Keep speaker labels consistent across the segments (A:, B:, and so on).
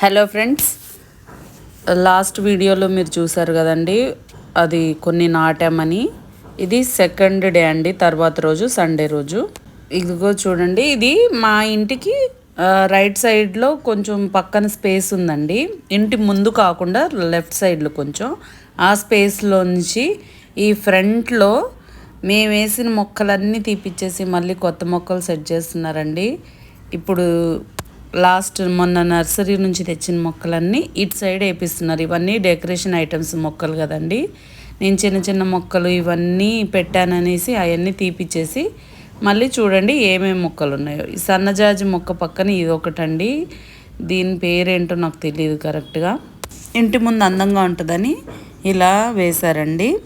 A: Hello friends last వీడియోలో మీరు చూసారు కదండి అది కొన్ని నాటామని. ఇది సెకండ్ డే అండి తర్వాత రోజు సండే రోజు. ఇదిగో చూడండి ఇది మా ఇంటికి రైట్ సైడ్లో కొంచెం పక్కన స్పేస్ ఉందండి. ఇంటి ముందు కాకుండా లెఫ్ట్ సైడ్లో కొంచెం. ఆ స్పేస్లో నుంచి ఈ ఫ్రంట్లో మేము వేసిన మొక్కలన్నీ తీపిచ్చేసి మళ్ళీ కొత్త మొక్కలు సెట్ చేస్తున్నారండి. ఇప్పుడు లాస్ట్ మొన్న నర్సరీ నుంచి తెచ్చిన మొక్కలన్నీ ఇటు సైడ్ వేపిస్తున్నారు. ఇవన్నీ డెకరేషన్ ఐటమ్స్ మొక్కలు కదండి. నేను చిన్న చిన్న మొక్కలు ఇవన్నీ పెట్టాననేసి అవన్నీ తీపిచ్చేసి మళ్ళీ చూడండి ఏమేమి మొక్కలు ఉన్నాయో. ఈ సన్నజాజి మొక్క పక్కన ఇది ఒకటండి. దీని పేరేంటో నాకు తెలియదు కరెక్ట్గా. ఇంటి ముందు అందంగా ఉంటుందని ఇలా వేశారండి.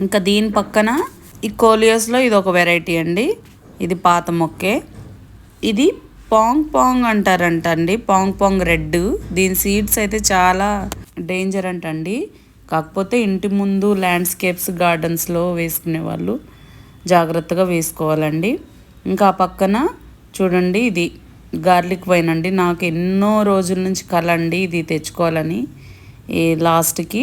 A: ఇంకా దీని పక్కన ఈ కోలియోస్లో ఇది ఒక వెరైటీ అండి. ఇది పాత మొక్కే. ఇది పాంగ్ పాంగ్ అంటారంట అండి పాంగ్ పాంగ్ రెడ్. దీని సీడ్స్ అయితే చాలా డేంజర్ అంటండి. కాకపోతే ఇంటి ముందు ల్యాండ్స్కేప్స్ గార్డెన్స్లో వేసుకునే వాళ్ళు జాగ్రత్తగా వేసుకోవాలండి. ఇంకా ఆ పక్కన చూడండి ఇది గార్లిక్ వైన్ అండి. నాకు ఎన్నో రోజుల నుంచి కల అండి ఇది తెచ్చుకోవాలని. ఈ లాస్ట్కి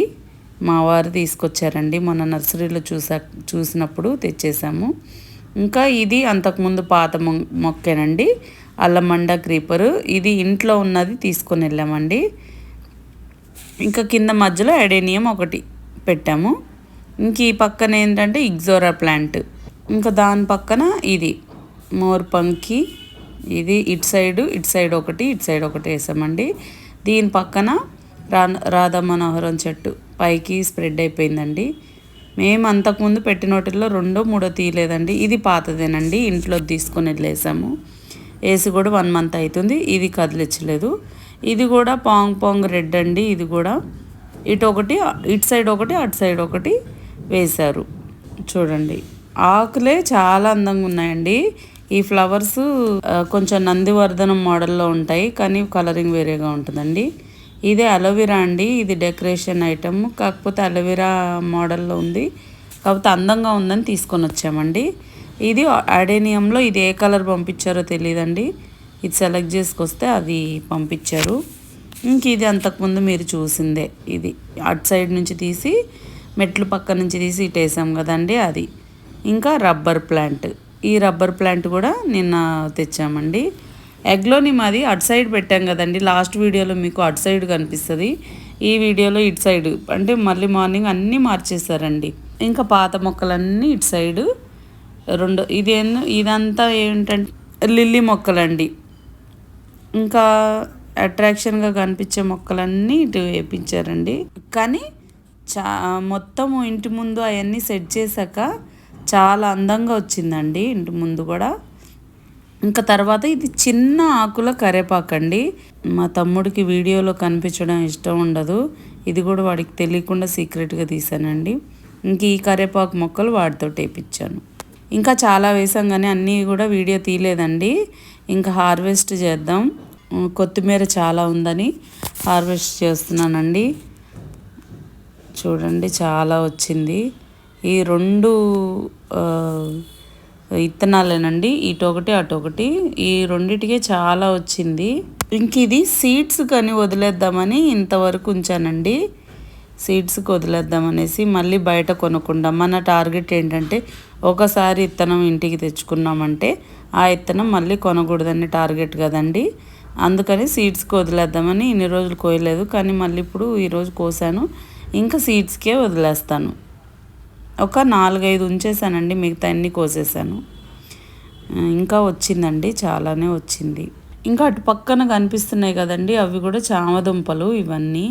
A: మా వారు తీసుకొచ్చారండి. మొన్న నర్సరీలో చూసా చూసినప్పుడు తెచ్చేసాము. ఇంకా ఇది అంతకుముందు పాత మొ మొక్కేనండి. అల్లమండ క్రీపరు. ఇది ఇంట్లో ఉన్నది తీసుకొని వెళ్ళామండి. ఇంకా కింద మధ్యలో ఎడేనియం ఒకటి పెట్టాము. ఇంక ఈ పక్కన ఏంటంటే ఇగ్జోరా ప్లాంట్. ఇంకా దాని పక్కన ఇది మోర్ పంకి. ఇది ఇటు సైడ్ ఇటు సైడ్ ఒకటి ఇటు సైడ్ ఒకటి వేసామండి. దీని పక్కన రా రాధా మనోహరం చెట్టు పైకి స్ప్రెడ్ అయిపోయిందండి. మేము అంతకుముందు పెట్టిన వాటిల్లో రెండో మూడో తీయలేదండి. ఇది పాతదేనండి. ఇంట్లో తీసుకొని వెళ్ళేసాము. వేసి కూడా వన్ మంత్ అవుతుంది. ఇది కదిలించలేదు ఇది కూడా పాంగ్ పాంగ్ రెడ్ అండి. ఇది కూడా ఇటు ఒకటి ఇటు సైడ్ ఒకటి అటు సైడ్ ఒకటి వేశారు. చూడండి. ఆకులే చాలా అందంగా ఉన్నాయండి. ఈ ఫ్లవర్స్ కొంచెం నందివర్ధనం మోడల్లో ఉంటాయి కానీ కలరింగ్ వేరేగా ఉంటుందండి. ఇదే అలోవెరా అండి. ఇది డెకరేషన్ ఐటమ్. కాకపోతే అలోవెరా మోడల్లో ఉంది. కాకపోతే అందంగా ఉందని తీసుకొని వచ్చామండి. ఇది అడేనియంలో ఇది ఏ కలర్ పంపించారో తెలియదండి ఇది సెలెక్ట్ చేసుకొస్తే అది పంపించారు. ఇంక ఇది అంతకుముందు మీరు చూసిందే. ఇది అటు సైడ్ నుంచి తీసి మెట్లు పక్క నుంచి తీసి ఇటు వేసాం కదండి అది. ఇంకా రబ్బర్ ప్లాంట్. ఈ రబ్బర్ ప్లాంట్ కూడా నిన్న తెచ్చామండి. ఎగ్లోని మాది అటు సైడ్ పెట్టాం కదండి. లాస్ట్ వీడియోలో మీకు అటు సైడ్ కనిపిస్తుంది. ఈ వీడియోలో ఇటు సైడ్. అంటే మళ్ళీ మార్నింగ్ అన్నీ మార్చేశారండి. ఇంకా పాత మొక్కలన్నీ ఇటు సైడు రెండు ఇది ఇదంతా ఏంటంటే లిల్లీ మొక్కలండి. ఇంకా అట్రాక్షన్గా కనిపించే మొక్కలన్నీ ఇటు వేపించారండి. కానీ చా మొత్తము ఇంటి ముందు అవన్నీ సెట్ చేశాక చాలా అందంగా వచ్చిందండి ఇంటి ముందు కూడా. ఇంకా తర్వాత ఇది చిన్న ఆకుల కరేపాకండి. మా తమ్ముడికి వీడియోలో కనిపించడం ఇష్టం ఉండదు. ఇది కూడా వాడికి తెలియకుండా సీక్రెట్గా తీసానండి ఇంక ఈ కరేపాకు మొక్కలు వాడితో వేయించాను ఇంకా చాలా వేసాం కానీ అన్నీ కూడా వీడియో తీయలేదండి. ఇంకా హార్వెస్ట్ చేద్దాం. కొత్తిమీర చాలా ఉందని హార్వెస్ట్ చేస్తున్నానండి. చూడండి చాలా వచ్చింది. ఈ రెండు ఇత్తనాలేనండి. ఇటు ఒకటి అటు ఒకటి ఈ రెండిటికే చాలా వచ్చింది. ఇంక ఇది సీడ్స్ కానీ వదిలేద్దామని ఇంతవరకు ఉంచానండి. సీడ్స్కి వదిలేద్దామనేసి మళ్ళీ బయట కొనకుండా మన టార్గెట్ ఏంటంటే ఒకసారి ఇత్తనం ఇంటికి తెచ్చుకున్నామంటే ఆ ఇత్తనం మళ్ళీ కొనకూడదని టార్గెట్ కదండి. అందుకని సీడ్స్కి వదిలేద్దామని ఇన్ని రోజులు కోయలేదు. కానీ మళ్ళీ ఇప్పుడు ఈరోజు కోసాను. ఇంకా సీడ్స్కే వదిలేస్తాను. ఒక నాలుగైదు ఉంచేసానండి. మిగతా అన్ని కోసేసాను. ఇంకా వచ్చిందండి. చాలానే వచ్చింది. ఇంకా అటు పక్కన కనిపిస్తున్నాయి కదండి. అవి కూడా చామదుంపలు ఇవన్నీ.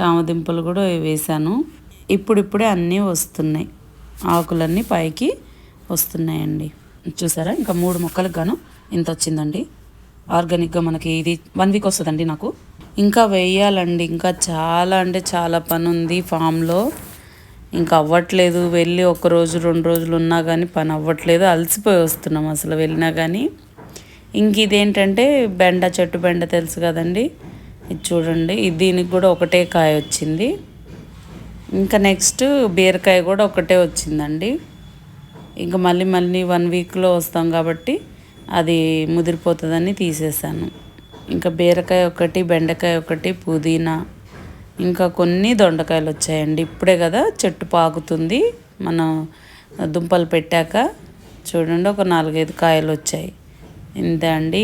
A: చామదుంపలు కూడా వేసాను ఇప్పుడిప్పుడే అన్నీ వస్తున్నాయి. ఆకులన్నీ పైకి వస్తున్నాయండి. చూసారా? ఇంకా మూడు మొక్కలకు గాను ఇంత వచ్చిందండి. ఆర్గానిక్గా మనకి ఇది వన్ వీక్ వస్తుందండి నాకు. ఇంకా వేయాలండి. ఇంకా చాలా అంటే చాలా పని ఉంది ఫామ్లో. ఇంకా అవ్వట్లేదు. వెళ్ళి ఒక రోజు రెండు రోజులు ఉన్నా కానీ పని అవ్వట్లేదు. అలసిపోయి వస్తున్నాం అసలు వెళ్ళినా కానీ ఇంక ఇదేంటంటే బెండ చెట్టు బెండ తెలుసు కదండి. ఇది చూడండి. దీనికి కూడా ఒకటే కాయ వచ్చింది. ఇంకా నెక్స్ట్ బీరకాయ కూడా ఒకటే వచ్చిందండి. ఇంకా మళ్ళీ మళ్ళీ వన్ వీక్లో వస్తాం కాబట్టి అది ముదిరిపోతుందని తీసేసాను. ఇంకా బీరకాయ ఒకటి బెండకాయ ఒకటి పుదీనా ఇంకా కొన్ని దొండకాయలు వచ్చాయండి. ఇప్పుడే కదా చెట్టు పాకుతుంది. మనం దుంపలు పెట్టాక చూడండి ఒక నాలుగైదు కాయలు వచ్చాయి. ఇంతే అండి.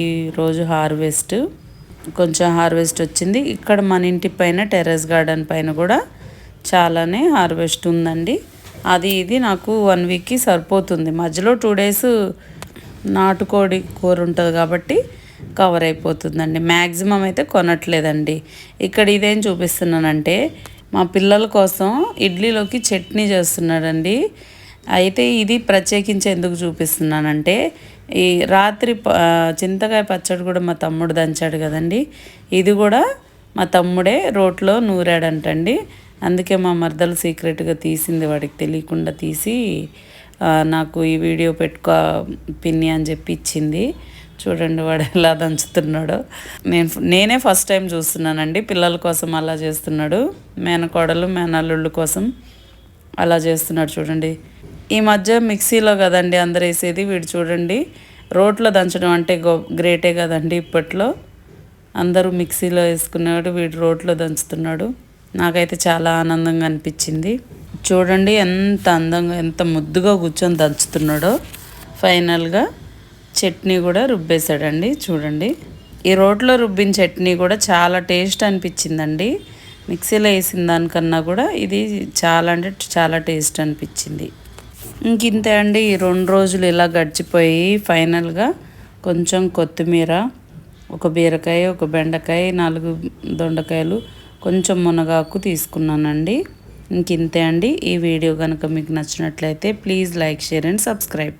A: ఈరోజు హార్వెస్ట్. కొంచెం హార్వెస్ట్ వచ్చింది. ఇక్కడ మన ఇంటి పైన టెర్రస్ గార్డెన్ పైన కూడా చాలానే హార్వెస్ట్ ఉందండి. అది ఇది నాకు వన్ వీక్కి సరిపోతుంది. మధ్యలో టూ డేస్ నాటుకోడి కూర ఉంటుంది కాబట్టి కవర్ అయిపోతుందండి. మ్యాక్సిమం అయితే కొనట్లేదండి. ఇక్కడ ఇదేం చూపిస్తున్నానంటే మా పిల్లల కోసం ఇడ్లీలోకి చట్నీ చేస్తున్నాడండి. అయితే ఇది ప్రత్యేకించి ఎందుకు చూపిస్తున్నానంటే ఈ రాత్రి చింతకాయ పచ్చడి కూడా మా తమ్ముడు దంచాడు కదండి. ఇది కూడా మా తమ్ముడే రోట్లో నూరాడంటండి. అందుకే మా మరదలు సీక్రెట్గా తీసింది వాడికి తెలియకుండా తీసి నాకు ఈ వీడియో పెట్టుకో పిన్ని అని చెప్పి ఇచ్చింది. చూడండి వాడు ఎలా దంచుతున్నాడో. నేను నేనే ఫస్ట్ టైం చూస్తున్నానండి. పిల్లల కోసం అలా చేస్తున్నాడు. మేనకోడలు మేనల్లుళ్ళు కోసం అలా చేస్తున్నాడు చూడండి. ఈ మధ్య మిక్సీలో కదండి అందరు వేసేది వీడు చూడండి. రోట్లో దంచడం అంటే గో గ్రేటే కదండి ఇప్పట్లో. అందరూ మిక్సీలో వేసుకునేవాడు వీడు రోట్లో దంచుతున్నాడు. నాకైతే చాలా ఆనందంగా అనిపించింది. చూడండి ఎంత అందంగా ఎంత ముద్దుగా కూర్చొని దంచుతున్నాడో. ఫైనల్గా చట్నీ కూడా రుబ్బేశాడండి చూడండి. ఈ రోట్లో రుబ్బిన చట్నీ కూడా చాలా టేస్ట్ అనిపించిందండి. మిక్సీలో వేసిన దానికన్నా కూడా ఇది చాలా అంటే చాలా టేస్ట్ అనిపించింది. ఇంకింతే అండి ఈ రెండు రోజులు ఇలా గడిచిపోయి ఫైనల్గా కొంచెం కొత్తిమీర ఒక బీరకాయ ఒక బెండకాయ నాలుగు దొండకాయలు కొంచెం మునగాకు తీసుకున్నానండి. ఇంకింతే అండి ఈ వీడియో కనుక మీకు నచ్చినట్లయితే please like share and subscribe.